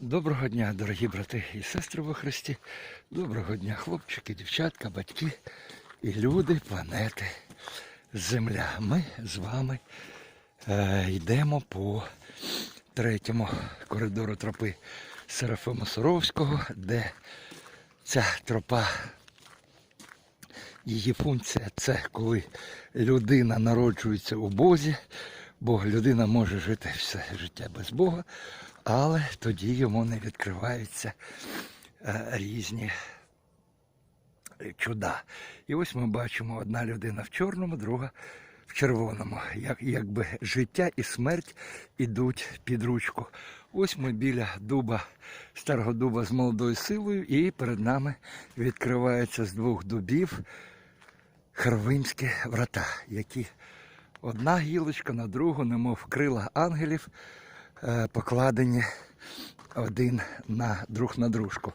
Доброго дня, дорогі брати і сестри во Христі. Доброго дня, хлопчики, дівчатка, батьки і люди, планети, Земля. Ми з вами е, йдемо по третьому коридору тропи Серафима Суровського, де ця тропа, її функція це коли людина народжується у Бозі, бо людина може жити все життя без Бога, але тоді йому не відкриваються е, різні е, чуда. І ось ми бачимо одна людина в чорному, друга в червоному. Як, якби життя і смерть ідуть під ручку. Ось ми біля дуба, старого дуба з молодою силою, і перед нами відкриваються з двох дубів Хервимські врата, які одна гілочка на другу, немов крила ангелів, покладені один на друг на дружку.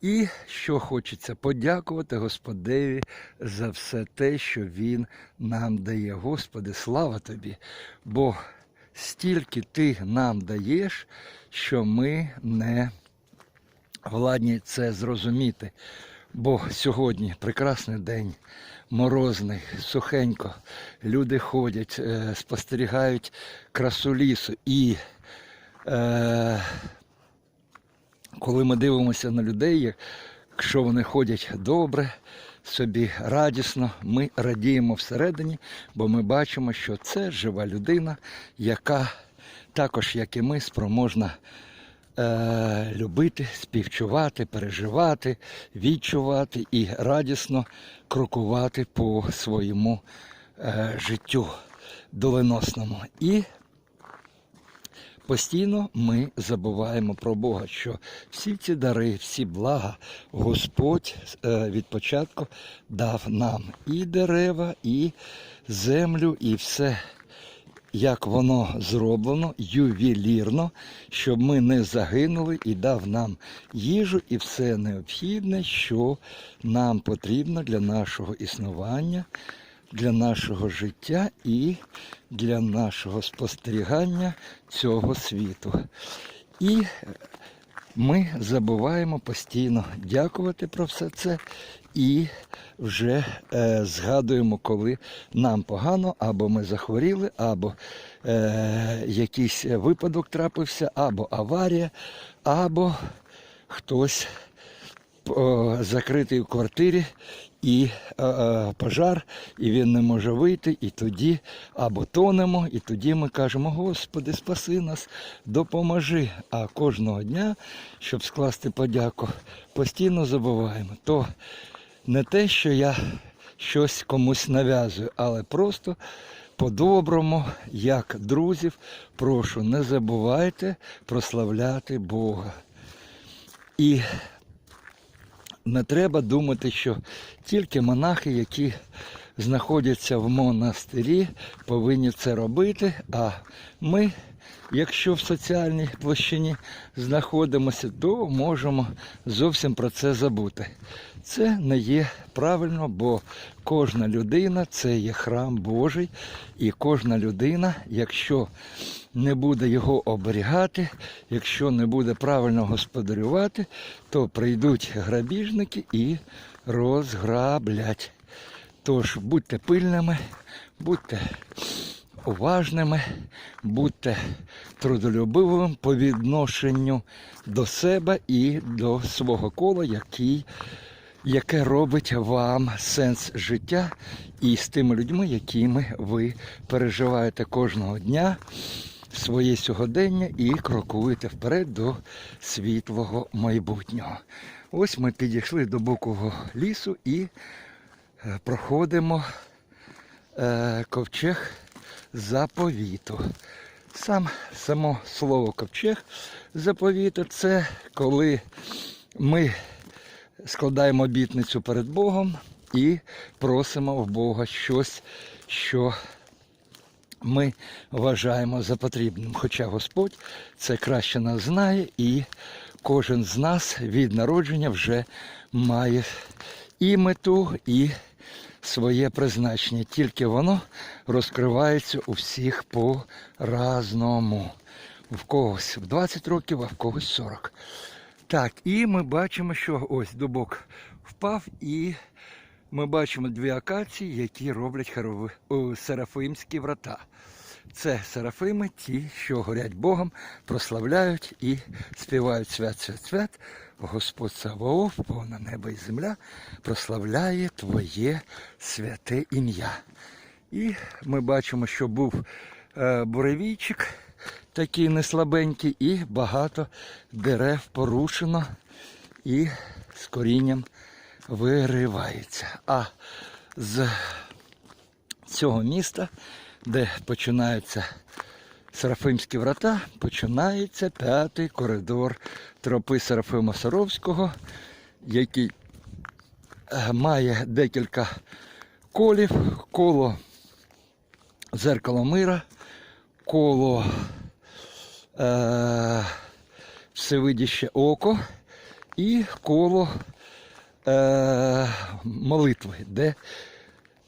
І що хочеться подякувати Господеві за все те, що Він нам дає. Господи, слава тобі! Бо стільки ти нам даєш, що ми не владні це зрозуміти. Бо сьогодні прекрасний день, морозний, сухенько. Люди ходять, е, спостерігають красу лісу. І е, коли ми дивимося на людей, якщо вони ходять добре, собі радісно, ми радіємо всередині, бо ми бачимо, що це жива людина, яка також, як і ми, спроможна е, любити, співчувати, переживати, відчувати і радісно крокувати по своєму е, життю доленосному. І постійно ми забуваємо про Бога, що всі ці дари, всі блага Господь е, від початку дав нам і дерева, і землю, і все як воно зроблено ювелірно, щоб ми не загинули і дав нам їжу і все необхідне, що нам потрібно для нашого існування, для нашого життя і для нашого спостерігання цього світу. І ми забуваємо постійно дякувати про все це і вже е, згадуємо, коли нам погано, або ми захворіли, або е, якийсь випадок трапився, або аварія, або хтось о, закритий в квартирі і е, е, пожар, і він не може вийти, і тоді або тонемо, і тоді ми кажемо, Господи, спаси нас, допоможи. А кожного дня, щоб скласти подяку, постійно забуваємо. То не те, що я щось комусь нав'язую, але просто по-доброму, як друзів, прошу, не забувайте прославляти Бога. І не треба думати, що тільки монахи, які знаходяться в монастирі, повинні це робити. А ми, якщо в соціальній площині знаходимося, то можемо зовсім про це забути. Це не є правильно, бо кожна людина це є храм Божий, і кожна людина, якщо не буде його оберігати, якщо не буде правильно господарювати, то прийдуть грабіжники і розграблять. Тож будьте пильними, будьте уважними, будьте трудолюбивими по відношенню до себе і до свого кола, який, яке робить вам сенс життя і з тими людьми, якими ви переживаєте кожного дня своє сьогодення і крокуєте вперед до світлого майбутнього. Ось ми підійшли до Букового лісу і проходимо е, ковчег заповіту. Сам само слово ковчег заповіту це коли ми складаємо обітницю перед Богом і просимо в Бога щось, що ми вважаємо за потрібним. Хоча Господь це краще нас знає, і кожен з нас від народження вже має і мету, і своє призначення. Тільки воно розкривається у всіх по-разному. в когось в 20 років, а в когось 40. Так, і ми бачимо, що ось дубок впав, і ми бачимо дві акації, які роблять серафимські врата. Це серафими, ті, що горять Богом, прославляють і співають свят, свят, свят. Господь Саваоф, повна небо і земля, прославляє Твоє святе ім'я. І ми бачимо, що був е, буревійчик такий неслабенький, і багато дерев порушено і з корінням виривається. А з цього міста, де починаються Серафимські врата, починається п'ятий коридор тропи Серафима Саровського, який е, має декілька колів, коло зеркало мира, коло е, всевидяще око і коло е, молитви, де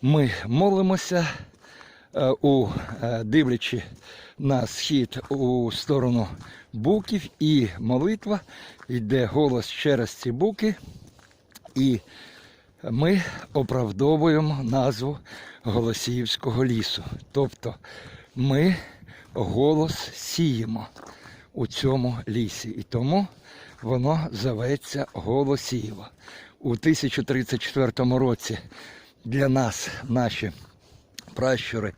ми молимося, у, е, дивлячи на схід у сторону буків, і молитва йде голос через ці буки, і ми оправдовуємо назву Голосіївського лісу. Тобто ми голос сіємо у цьому лісі. І тому воно зоветься Голосіїво. У 1034 році для нас наші пращури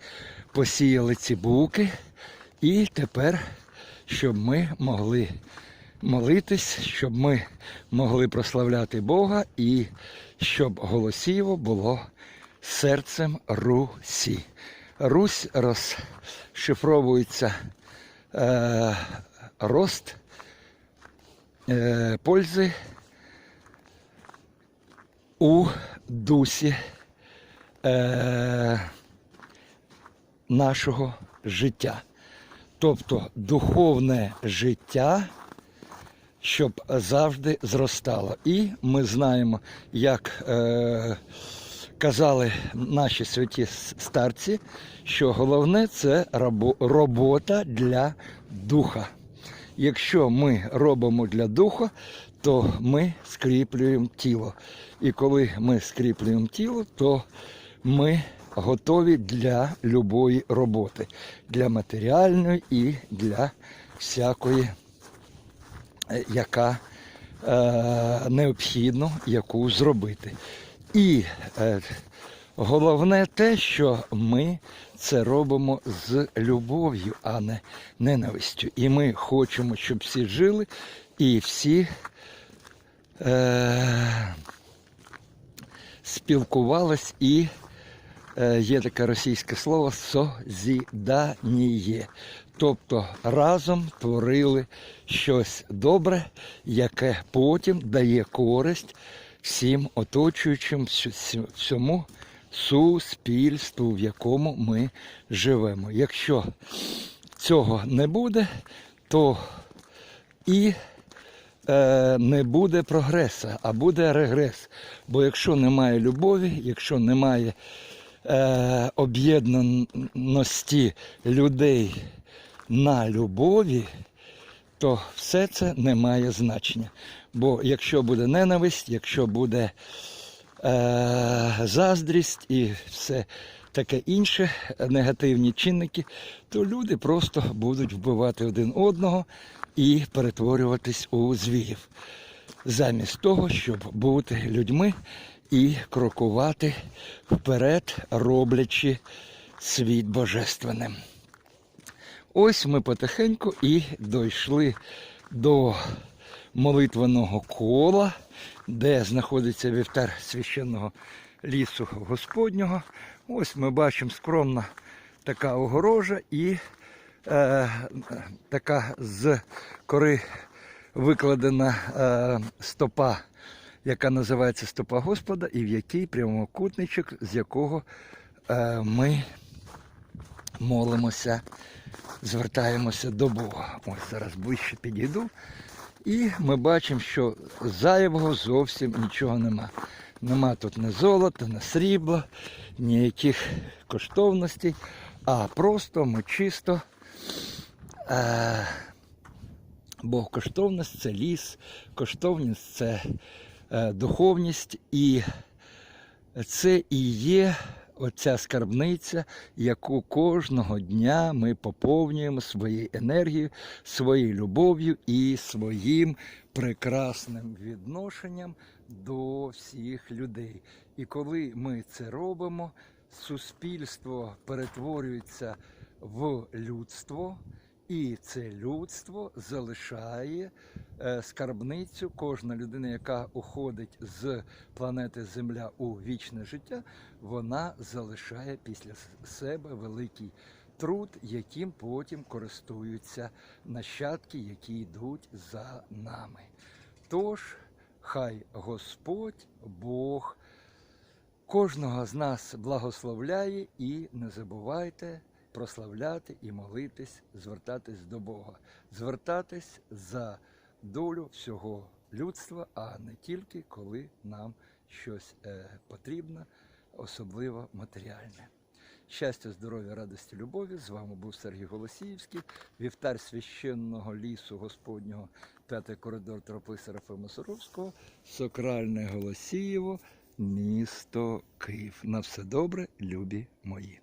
посіяли ці буки, і тепер, щоб ми могли молитись, щоб ми могли прославляти Бога і щоб Голосіїво було серцем Русі. Русь розшифровується е, рост е, пользи у дусі е, нашого життя. Тобто духовне життя, щоб завжди зростало. І ми знаємо, як е, казали наші святі старці, що головне це робота для духа. Якщо ми робимо для духа, то ми скріплюємо тіло. І коли ми скріплюємо тіло, то ми готові для любої роботи, для матеріальної і для всякої, е, яка е, необхідно яку зробити. І е, головне те, що ми це робимо з любов'ю, а не ненавистю. І ми хочемо, щоб всі жили і всі е, спілкувались і є таке російське слово созіданіє. Тобто разом творили щось добре, яке потім дає користь всім оточуючим всьому суспільству, в якому ми живемо. Якщо цього не буде, то і е, не буде прогресу, а буде регрес. Бо якщо немає любові, якщо немає е, об'єднаності людей на любові, то все це не має значення. Бо якщо буде ненависть, якщо буде е, заздрість і все таке інше, негативні чинники, то люди просто будуть вбивати один одного і перетворюватись у звірів. Замість того, щоб бути людьми і крокувати вперед, роблячи світ божественним. Ось ми потихеньку і дійшли до молитвеного кола, де знаходиться вівтар священного лісу Господнього. Ось ми бачимо скромна така огорожа і е, така з кори викладена е, стопа, яка називається стопа Господа, і в якій прямокутничок, з якого е, ми молимося, звертаємося до Бога. Ось зараз ближче підійду. І ми бачимо, що зайвого зовсім нічого нема. Нема тут ні золота, ні срібла, ніяких коштовностей, а просто ми чисто е, Бо коштовність це ліс, коштовність це духовність, і це і є оця скарбниця, яку кожного дня ми поповнюємо своєю енергією, своєю любов'ю і своїм прекрасним відношенням до всіх людей. І коли ми це робимо, суспільство перетворюється в людство. І це людство залишає е, скарбницю. Кожна людина, яка уходить з планети Земля у вічне життя, вона залишає після себе великий труд, яким потім користуються нащадки, які йдуть за нами. Тож, хай Господь Бог кожного з нас благословляє і не забувайте прославляти і молитись, звертатись до Бога, звертатись за долю всього людства, а не тільки коли нам щось е, потрібно, особливо матеріальне. Щастя, здоров'я, радості, любові. З вами був Сергій Голосіївський, вівтар священного лісу Господнього, п'ятий коридор тропи Серафима Сокральне Голосіїво, місто Київ. На все добре, любі мої.